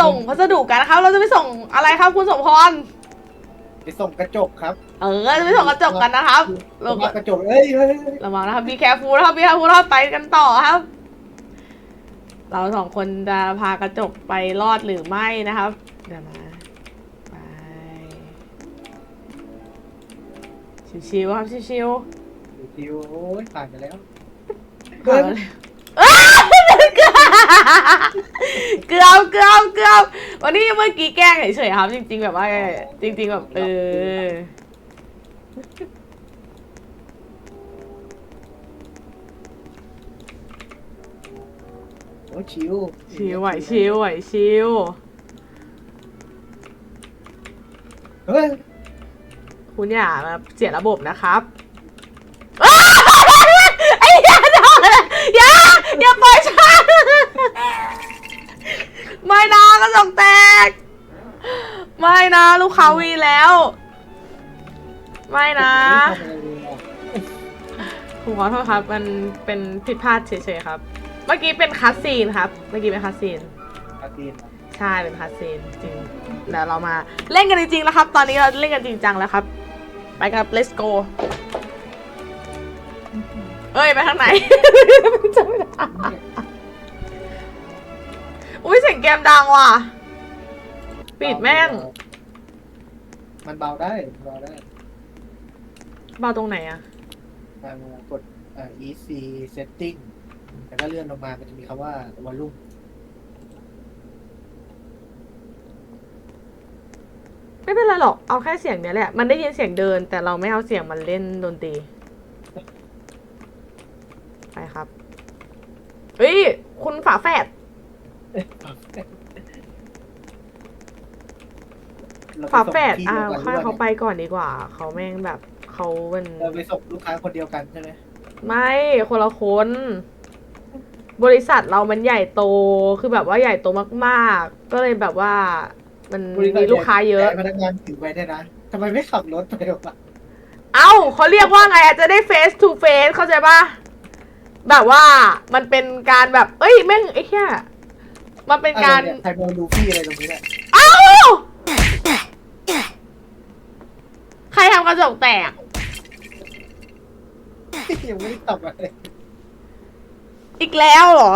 ส่งพัสดุกันนะครับ เราจะไปส่งอะไรครับคุณสมพร ไปส่งกระจกครับเออจะไปส่งกระจกกันนะครับลงกระจกเอ้ยเฮ้ยเฮ้ยระวังนะครับ be careful นะครับ be careful นะครับไปกันต่อครับ เราสองคนจะพากระจกไปรอดหรือไม่นะครับ เดี๋ยวนะไปชิวๆครับชิวๆดิวโอ้ยผ่านไปแล้วเกือบ เกือบเกือบเกือบวันนี้เมื่อกี้แกล้งเฉยๆครับ จริง ๆ แบบว่า จริง ๆ แบบเออโอ้ยชิวชิวไหวชิวไหวชิวเฮ้ยคุณอย่ามาเสียระบบนะครับอ้าวไอ้ยาโดนอย่าอย่าปล่อยฉันไม่นะ กระจกแตก ไม่นะลูกค้าวีแล้ว ไม่นะไม่ทำอะไรเลยอะผมขอโทษครับมันเป็นผิดพลาดเฉยๆครับ เมื่อกี้เป็นคัสซีนครับ เมื่อกี้เป็นคัสซีนอาตีนใช่เป็นคัสซีนจริงเดี๋ยวเรามาเล่นกันจริงๆแล้วครับ ตอนนี้เราเล่นกันจริงจังแล้วครับ ไปกับ let's go เอ้ยไปทางไหนจำไม่ได้ อุ้ยเสียงเกมดังว่ะ ปิดแม่ง มันเบาได้เบาได้เบาตรงไหนอะอ่ากดอ่า EC setting แต่ก็เลื่อนลงมามันจะมีคำว่า volume ไม่เป็นไรหรอก เอาแค่เสียงเนี้ยแหละ มันได้ยินเสียงเดิน แต่เราไม่เอาเสียงมันเล่นดนตรี ไปครับ เฮ้ย คุณฝาแฝดเราไป ฝาส่งแฝดที่อ่าดียวกันค่อยด้วยเขาไปก่อนดีกว่า เขาแม่งแบบเขาเป็นเราไปส่งลูกค้าคนเดียวกันใช่ไหมไม่คนละคน บริษัทเรามันใหญ่โตคือแบบว่าใหญ่โตมากๆ ก็เลยแบบว่า มันมีลูกค้าเยอะแต่พนักงานถือไปได้นะทำไมไม่ขับรถไปวะเอ้าเขาเรียกว่าไงอะจะได้ face to face เข้าใจปะแบบว่ามันเป็นการแบบ เอ้ยแม่งไอ้แค่ มันเป็นการอะไรเนี่ยใครมาลูฟี่อะไรตรงนี้เนี่ยเอ้า ใครทำกระจกแตก ยังไม่ได้ทำอะไรอีกแล้วเหรอ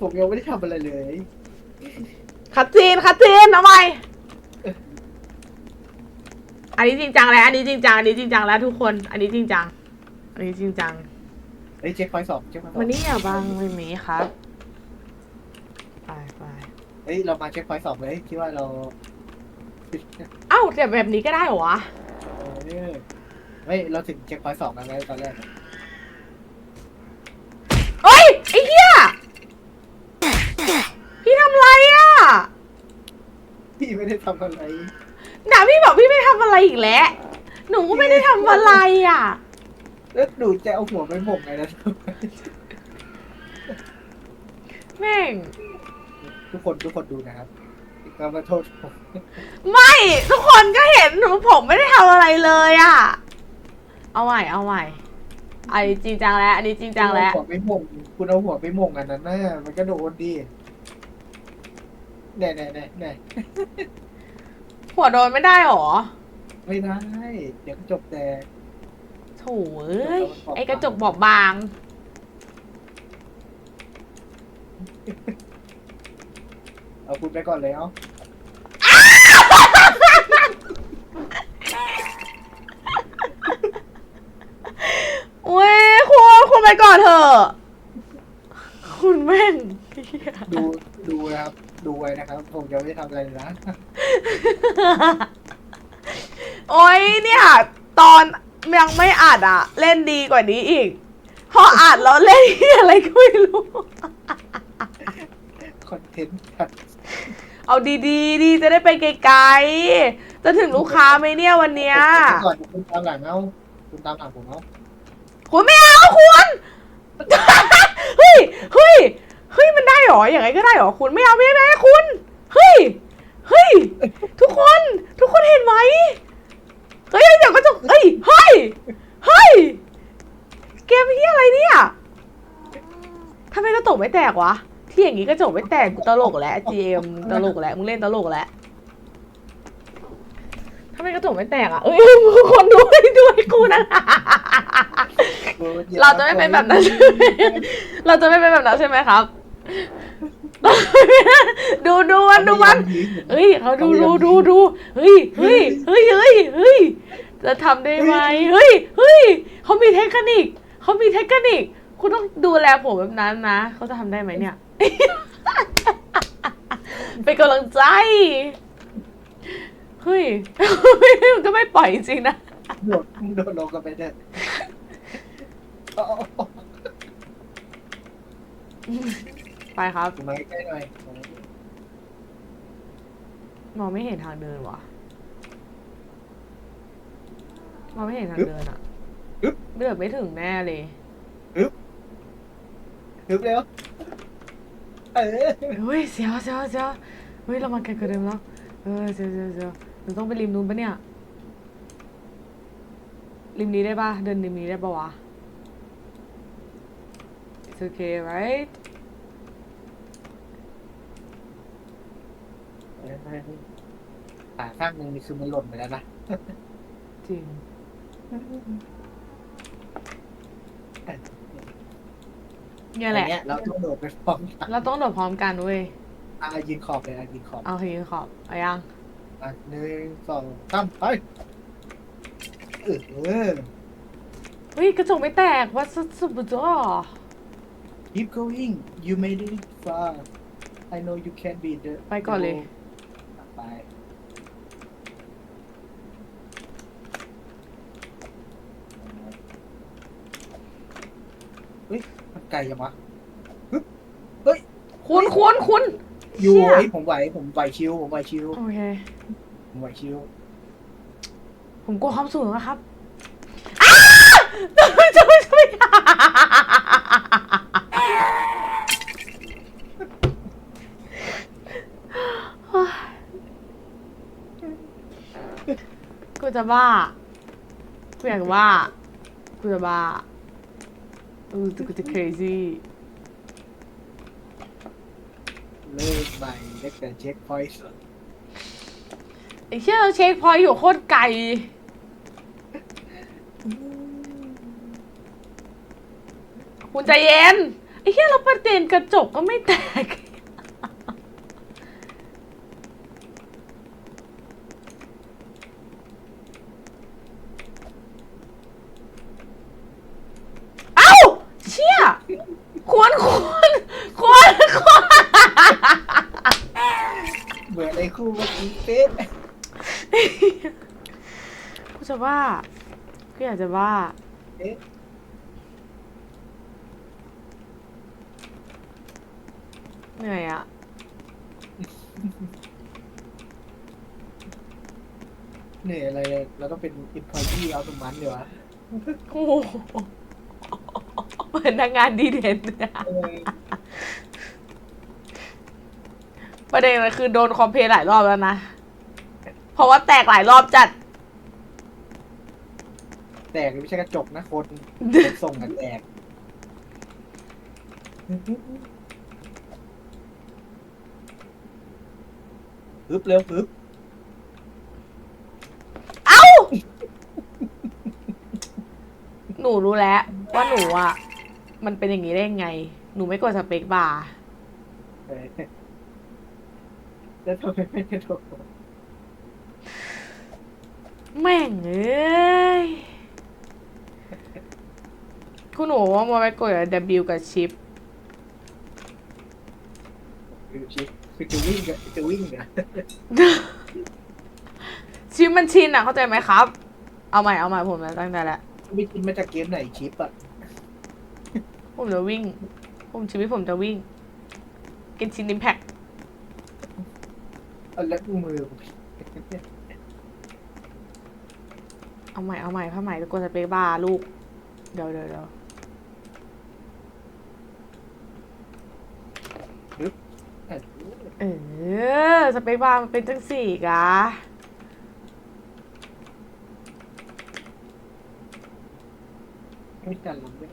ผมยังไม่ได้ทำอะไรเลยคัดซีนคัดซีนทำไมอันนี้จริงจังแล้วอันนี้จริงจัง อันนี้จริงจังแล้วทุกคน อันนี้จริงจัง อันนี้จริงจัง เฮ้ยเช็คพอยต์สองเช็คพอยต์สองวันนี้อย่าบังไม่มีครับไปไป เฮ้ยเรามาเช็คพอยต์สองเลยคิดว่าเราเอ้าแต่แบบนี้ก็ได้เหรอวะเออเฮ้ยเราถึงเช็คพอยต์สองกันไหมตอนแรกเฮ้ยไอ้เหี้ยพี่ทำอะไรอะพี่ไม่ได้ทำอะไรด่าพี่บอกพี่ไม่ทำอะไรอีกแล้วหนูก็ไม่ได้ทำอะไรอะ แล้วหนูจะเอาหัวไปหมกไงนะ แม่ง ทุกคนทุกคนดูนะครับก็มาโทษผมไม่ทุกคนก็เห็นหนูผมไม่ได้ทำอะไรเลยอะ เอาใหม่เอาใหม่อันนี้จริงจังแล้ว อันนี้จริงจังแล้ว คุณเอาหัวไปหมกคุณเอาหัวไปหมกอันนั้นน่ะมันก็โดนดิแน่แน่แน่แน่หัวโดนไม่ได้หรอ ไม่ได้ เดี๋ยวกระจบแตกโถเอ้ยไอกระจกบอบบาง เอาคุณไปก่อนเลยเอ้าอุ้ยคุณคุณไปก่อนเถอะคุณแม่งเหี้ยดูดูนะครับ ดูไว้นะครับ ผมจะไม่ทำอะไรเลยนะโอ้ยเนี่ย ตอนยังไม่อัดอะเล่นดีกว่านี้อีก พออัดแล้วเล่นเหี้ยอะไรก็ไม่รู้ คอนเทนต์ครับ เอาดีๆดีจะได้ไปไกลๆ จะถึงลูกค้าไหมเนี่ยวันเนี้ย ก่อนคุณตามหลังเอาคุณตามหลังผมเอาคุณไม่เอาคุณ เฮ้ย เฮ้ย เฮ้ย มันได้เหรอ อย่างไรก็ได้เหรอ คุณไม่เอาไม่ได้คุณ เฮ้ย เฮ้ย ทุกคน ทุกคนเห็นไหมเฮ้ย เดี๋ยวก็จะเฮ้ย เฮ้ย เฮ้ย เกมที่อะไรเนี่ย ทำไมกระตกไม่แตกวะ TNT อย่างงี้กระจกไม่แตกกูตลกแล้ว GM ตลกแล้วมึงเล่นตลกแล้วทำไมกระจกไม่แตกอะเอ้ยมึงคนด้วยด้วยกูนะ เราจะไม่เป็นแบบนั้น เราจะไม่เป็นแบบนั้นใช่ไหมครับ ดูดูมันดูมันเฮ้ยเขาดูดูดูดูเฮ้ยเฮ้ยเฮ้ยเฮ้ยเฮ้ยจะทำได้ไหมเฮ้ยเฮ้ยเขามีเทคนิคเขามีเทคนิค คุณต้องดูแลผมแบบนั้นนะเขาจะทำได้ไหมเนี่ย เป็นกำลังใจ เฮ้ย มันก็ไม่ปล่อยจริงๆนะ โดดมึงโดดลงกันไปเถอะเอาไปครับๆมาใกล้ๆหน่อยมองไม่เห็นทางเดินวะมองไม่เห็นทางเดินอะเดือบไม่ถึงแน่เลย ฮึบเร็ว เออเฮ้ยเสียวเสียวเสียวเฮ้ยเรามาไกลกว่าเดิมแล้ว เออเสียวเสียวเสียวเราต้องไปริมนู้นปะเนี่ย ริมนี้ได้ปะเดินริมนี้ได้ปะวะ It's okay right ขาข้างหนึ่งนี่คือมันหล่นไปแล้วนะ จริง เนี่ยแหละอันเนี้ยเราต้องโดดไปพร้อมกันเราต้องโดดพร้อมกันเว้ย อะยืนขอบเลยอะยืนขอบเอาทีขอบเอายังอะหนึ่งสองสามไปเออเออเฮ้ยกระจกไม่แตกวัดสุดสุดจ้อ keep going you made it far I know you can beat the ไปก่อนเลย ไปเฮ้ยมัน ไกลยังวะคุณคุณคุณอยู่เชี่ยเฮ้ยผมไหว ผมไหวชิวผมไหวชิวโอเค ผมไหวชิวผมกลัวความสูงนะครับอ้าจะไม่จะไม่กูจะบ้ากูอยากบ้ากูจะบ้า กูจะกูจะ crazy เริ่มใหม่ได้แต่เช็คพอยต์ไอ้เชี่ยเราเช็คพอยต์อยู่โคตรไกล คุณใจเย็น ไอ้เชี่ยเราประเด็นกระจกก็ไม่แตก เอ้า เชี่ยควรควรควรควร เหมือนไอ้คู่เมื่อกี้เป๊ะ กู จะว่ากูอยากจะว่าเอ๊ะเหนื่อยอะเหนื่อยอะไรเลยเราต้องเป็นอินพอร์ตี้เอาตรงมันเดี๋ยวะโอ้โหเหมือนนางงานดีเด่นเออประเด็นมันคือโดนคอมเพลนหลายรอบแล้วนะ เพราะว่าแตกหลายรอบจัด แตกไม่ใช่กระจกนะคนคนส่งกันแตกฮึบเร็วฮึบเอ้า หนูรู้แล้ว ว่าหนูอะ มันเป็นอย่างนี้ได้ยังไง หนูไม่กดสเปคบาร์เออแล้วทำไมไม่ได้โดนแม่งเอ้ย คุณหนูว่ามาไปกด W กับชิปคือชิปคือจะวิ่งกับจะวิ่งอะชิปมันชินอะเข้าใจไหมครับ เอาใหม่เอาใหม่ผมนะตั้งใจแล้วไม่คิดมาจากเกมไหนชิปอะผมจะวิ่ง ผมชีวิตผมจะวิ่ง กินชินอิมแพคเอาแล้วมือเอาใหม่เอาใหม่ผ้าใหม่ตะโกนสเปคบาร์ลูก เดี๋ยวเดี๋ยวเดี๋ยว เออสเปคบาร์มันเป็นจังสี่กะไม่จันลงด้วย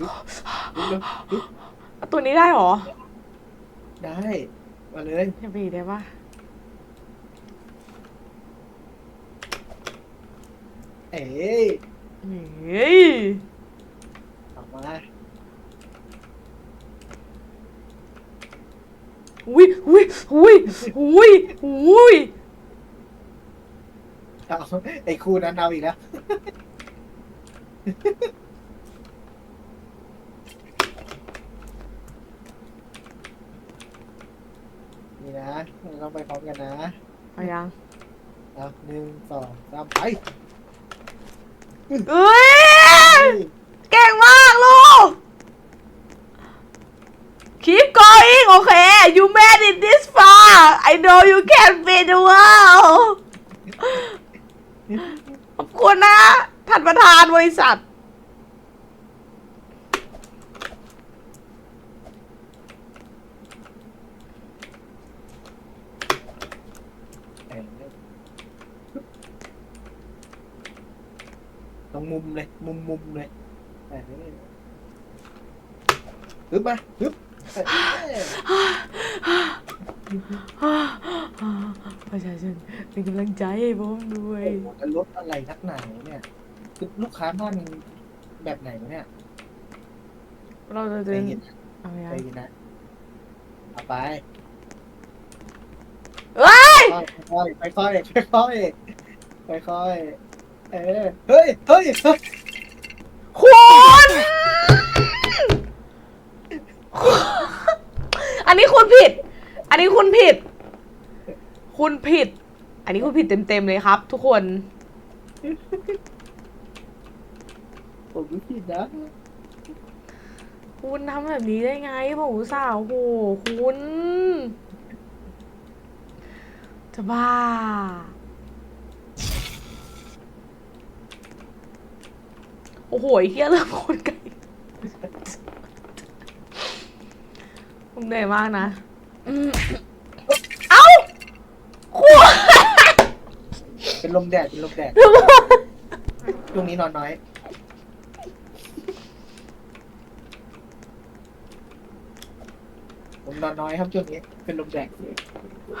ลุกลุกเอาตัวนี้ได้เหรอได้ มาเลยอย่าไปอีกได้ปะเอ๋ยเฮ้ย ออกมา อุ้ยอุ้ยอุ้ยอุ้ยอุ้ยเอาไอ้คู่นั้นเอาอีกแล้ว นี่นะเราต้องไปพร้อมกันนะเอายังเอาหนึ่งสองสามไปเอ้ยเก่งมากลูก keep going โอเค you made it this far I know you can beat the world ขอบคุณนะ ท่านประธานบริษัทเอ๋ตรงมุมเลย มุมมุมเลยเอ๋ฮึบมาฮึบเอ๋ ประชาชนเป็นกำลังใจให้ผมด้วยโอ้โหจะลดอะไรนักหนาเนี่ยคือลูกค้าบ้านแบบไหนวะเนี่ยเราจะใจเดินเย็นเอายังใจเย็นนะเอาไปเอ้ยค่อยๆค่อยๆค่อยๆค่อยๆเออเฮ้ยเฮ้ยเฮ้ย คุณ อันนี้คุณ ผิด อันนี้คุณผิด คุณผิด อันนี้คุณผิดเต็มๆเลยครับ ทุกคน ผมรู้ผิดนะ คุณทำแบบนี้ได้ไงผมอุตส่าห์โอ้โหคุณ จะบ้า โอ้โหไอ้เฮียเริ่มคนไกล ผมเหนื่อยมากนะอืมเอ้าคุณเป็นลมแดดเป็นลมแดดช่วงนี้นอนน้อย ผมนอนน้อยครับช่วงนี้เป็นลมแดดเ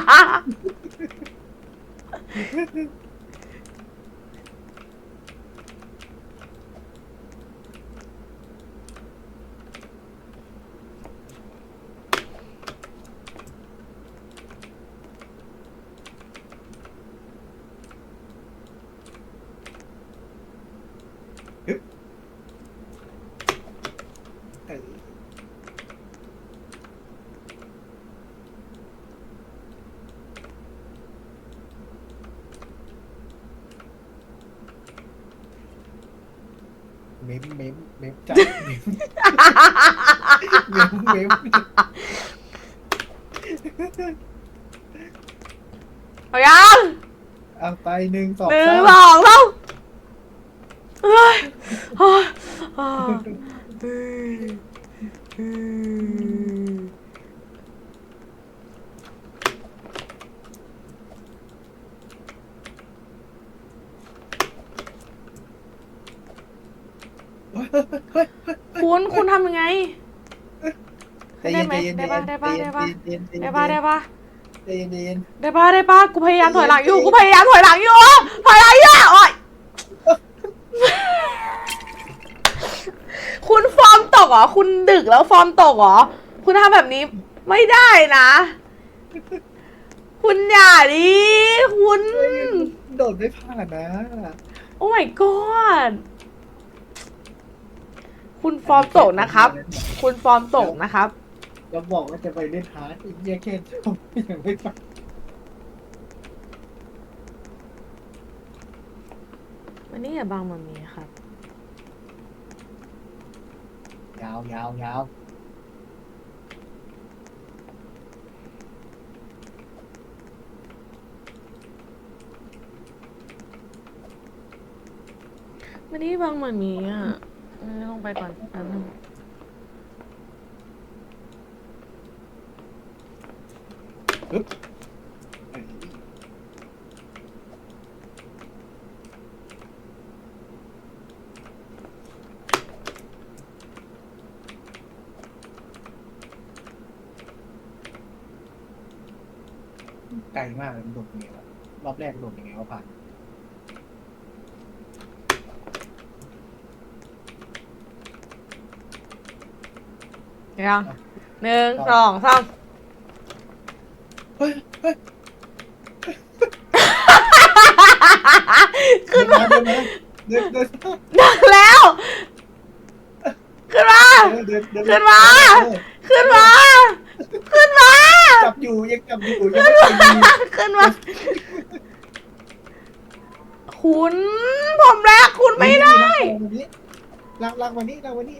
เม้มเม้มเม้มจับเม้มเม้มเม้มเอายังเอาไปหนึ่งสองหนึ่งสามสองสามเฮ้ยเฮ้ยเฮ้ยเฮ้ยเฮ้ย เฮ้ยเฮ้ยเฮ้ย คุณคุณทำยังไง ใจเย็นได้ใจไหมเย็นได้ปะได้ปะได้ปะ ใจเย็นใจเย็นได้ปะได้ปะใจเย็นใจเย็น ได้ปะได้ปะกูพยายามถอยหลังอยู่กูพยายามถอยหลังอยู่ถอยหลังอยู่โอ๊ยคุณฟอร์มตกเหรอคุณดึกแล้วฟอร์มตกเหรอคุณทำแบบนี้ไม่ได้นะ คุณอย่าดิคุณ โดดไม่ผ่านนะ โอ้ my god คุณฟอร์มตกนะครับ คุณฟอร์มตกนะครับเราบอกว่าจะไปเล่นฮาร์ดอีกแค่แค่ผมยังไม่ไปวันนี้อย่าบังมามีครับ ยาวยาวยาวไม่ได้บังเหมือนมีอะงั้น ลงไปก่อนแป๊บนึงเอ้ยไกลมากเลยมันโดดยังไงวะรอบแรกโดดยังไงวะผ่าน ยวหนึ่งสองสามเฮ้ยเฮ้ยขึ้นมาเดินมาเดินเดินเดินแล้ว ขึ้นมา เดินเดินขึ้นมาเออขึ้นมา ขึ้นมา จับอยู่ยังจับอยู่ยังไม่ไปดีขึ้นมา คุณผมแรกคุณไม่ได้ ลากลากวันนี้ลากวันนี้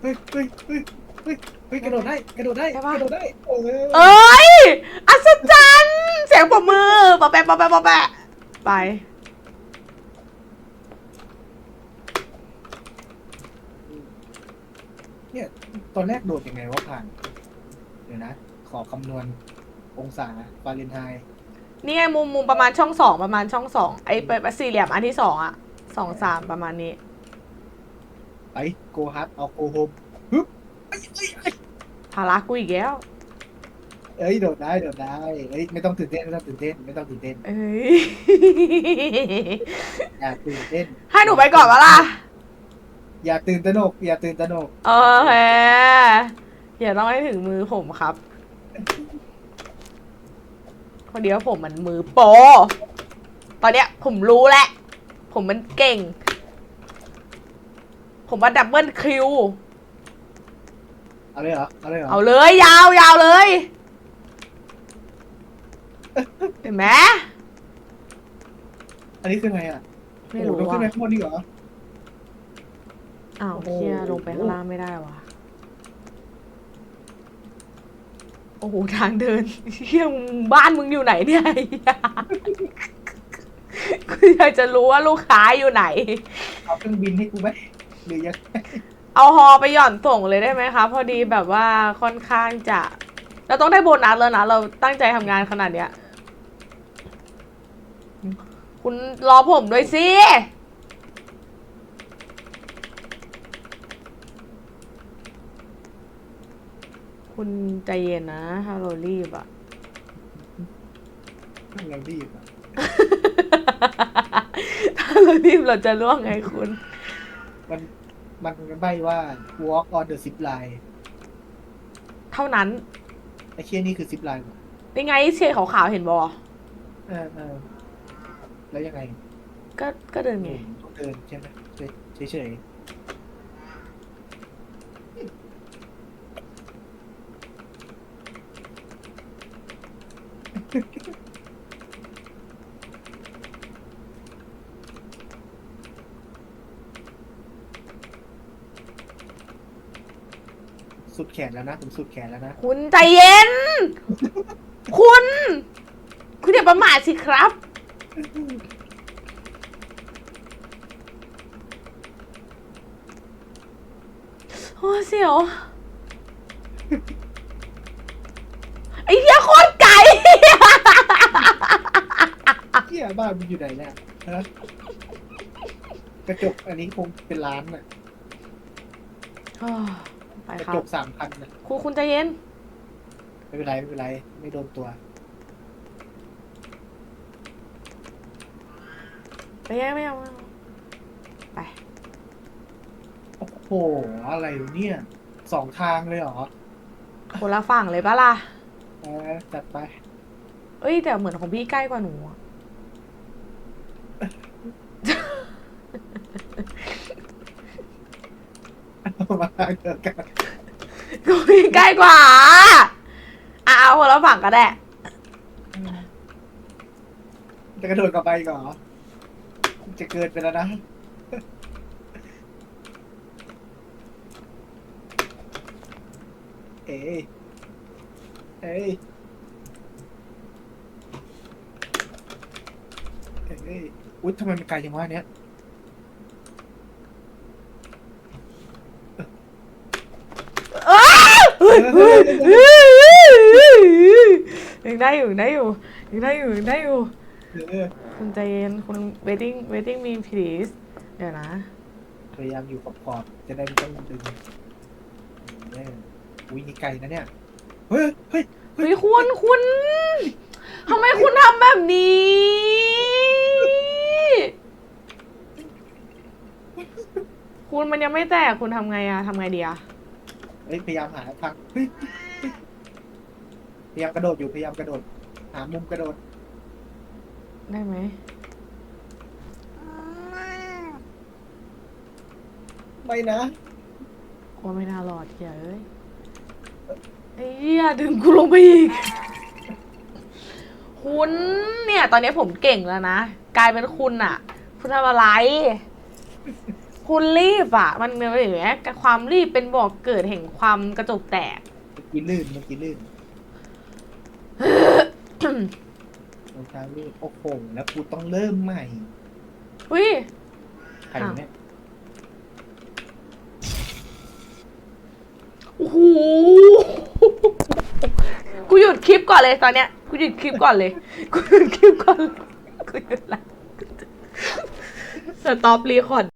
เฮ้ยเฮ้ยเฮ้ยเฮ้ยเฮ้ยกระโดดได้กระโดดได้ใช่กปะระโดดได้เออเอ้ย อัศจรรย์ เสียงปรบมือปะแปะปะแปะปะแปะไป เนี่ยตอนแรกโดดยังไงว่าผ่านเดี๋ยวนะ ขอคำนวณองศาฟาเรนไฮต์นี่ไงมุมมุมประมาณช่องสองประมาณช่องสองไอ้เปิดสี่เหลี่ยมอันที่สองอะสองสามประมาณนี้ ไปโกฮัทเอาโกโฮมฮึบเอ้ยเอ้ยเอ้ยภาระกูอีกแล้ว เอ้ยโดดได้โดดได้เอ้ยไม่ต้องตื่นเต้นไม่ต้องตื่นเต้นไม่ต้องตื่นเต้นเอ้ย อย่าตื่นเต้นให้หนูไปก่อนวะล่ะ อย่าตื่นตระหนกอย่าตื่นตระหนกโอเคอย่าต้องให้ถึงมือผมครับพอดีว่าผมมันมือโปรตอนเนี้ยผมรู้แล้ว ผมมันเก่ง ผมว่าดับเบิลคิว เอาเลยเหรอ เอาเลยเหรอ เอาเลยยาวยาวเลย เห็นไหมอันนี้คือไงอะไม่รู้โอ้โหต้องขึ้นไปว่ะข้างบนนี่เหรอ อ้าวโอ้โห เชี่ยลงไปข้างล่างไม่ได้วะโอ้โหทางเดินเชี่ยมึงบ้านมึงอยู่ไหนเนี่ยไอ้เหี้ยกูอยากจะรู้ว่าลูกค้าอยู่ไหน เอาเครื่องบินให้กูไหม หรือยังเอาฮอไปหย่อนส่งเลยได้ไหมคะ พอดีแบบว่าค่อนข้างจะ เราต้องได้โบนัสแล้วนะ เราตั้งใจทำงานขนาดเนี้ย คุณรอผมด้วยสิ คุณใจเย็นนะถ้าเรารีบอะเรารีบอะถ้าเรารีบเราจะล่วงไงคุณ มัน มันใบว่า walk on the zip line เท่านั้นไอ้เชี่ยนี่คือ zip line เหรอนี่ไงเชยขาวๆเห็นบอเออเออแล้วยังไงก็ก็เดินไง ต้องเดินใช่ไหมเฉยเฉย สุดแขนแล้วนะ ผมสุดแขนแล้วนะ คุณใจเย็น คุณ คุณอย่าประมาทสิครับ โอ้เสียว ไอ้เหี้ยโคตรไก่เที่ยบ้านมันอยู่ไหนเนี่ยฮะกระจกอันนี้คงเป็นล้านน่ะ ไปกระครับจกสามพันน่ะคุณคุณใจเย็น ไม่เป็นไรไม่เป็นไร ไม่โดนตัวไม่เอาไม่เอาไม่เอาไปโอ้โห อะไรเนี่ยสองทางเลยเหรอคนละฝั่งเลยปะล่ะ เออจัดไป เอ้ย แต่เหมือนของพี่ใกล้กว่าหนูอะเอามาทางเดียวกัน ของพี่ใกล้กว่า อะเอาคนละฝั่งก็ได้ จะกระโดดกลับไปอีกเหรอจะเกินไปแล้วนะ เอ้ยเอ้ยเอ้ยอุ๊ยทำไมมันไกลจังวะเนี้ย อ้าวเฮ้ ยเฮ้ยเฮ้ยเฮ้ยยังได้อยู่ยังได้อยู่ยังได้อยู่ยังได้อยู่เออคุณใจเย็นคุณ waiting waiting me please เดี๋ยวนะ พยายามอยู่กับขอบจะได้ไม่ต้องดึงเอออุ้ยนี่ไกลนะเนี่ย เฮ้ยเฮ้ยเฮ้ยคุณคุณทำไมคุณทำแบบนี้ คุณมันยังไม่แตกคุณทำไงอะทำไงดีอะ เฮ้ยพยายามหาทางเฮ้ยเฮ้ยพยายามกระโดดอยู่พยายามกระโดด หามุมกระโดด ได้ไหมไม่นะ กลัวไม่น่ารอดเหี้ยเอ้ยไอ้เหี้ยดึงกูลงไปอีก คุณเนี่ย ตอนนี้ผมเก่งแล้วนะ กลายเป็นคุณอะคุณทำอะไร คุณรีบอะมันเป็นอย่างเงี้ยความรีบเป็นบอกเกิดแห่งความกระจกแตกเมื่อกี้ลื่นเมื่อกี้ลื่นรองเท้าลื่นโอ้โหแล้วกูต้องเริ่มใหม่อุ้ยใครวะเนี่ยโอ้โหกูหยุดคลิปก่อนเลยตอนเนี้ยกูหยุดคลิปก่อนเลยกูหยุดคลิปก่อนเลยกูหยุดละสต็อปรีคอร์ด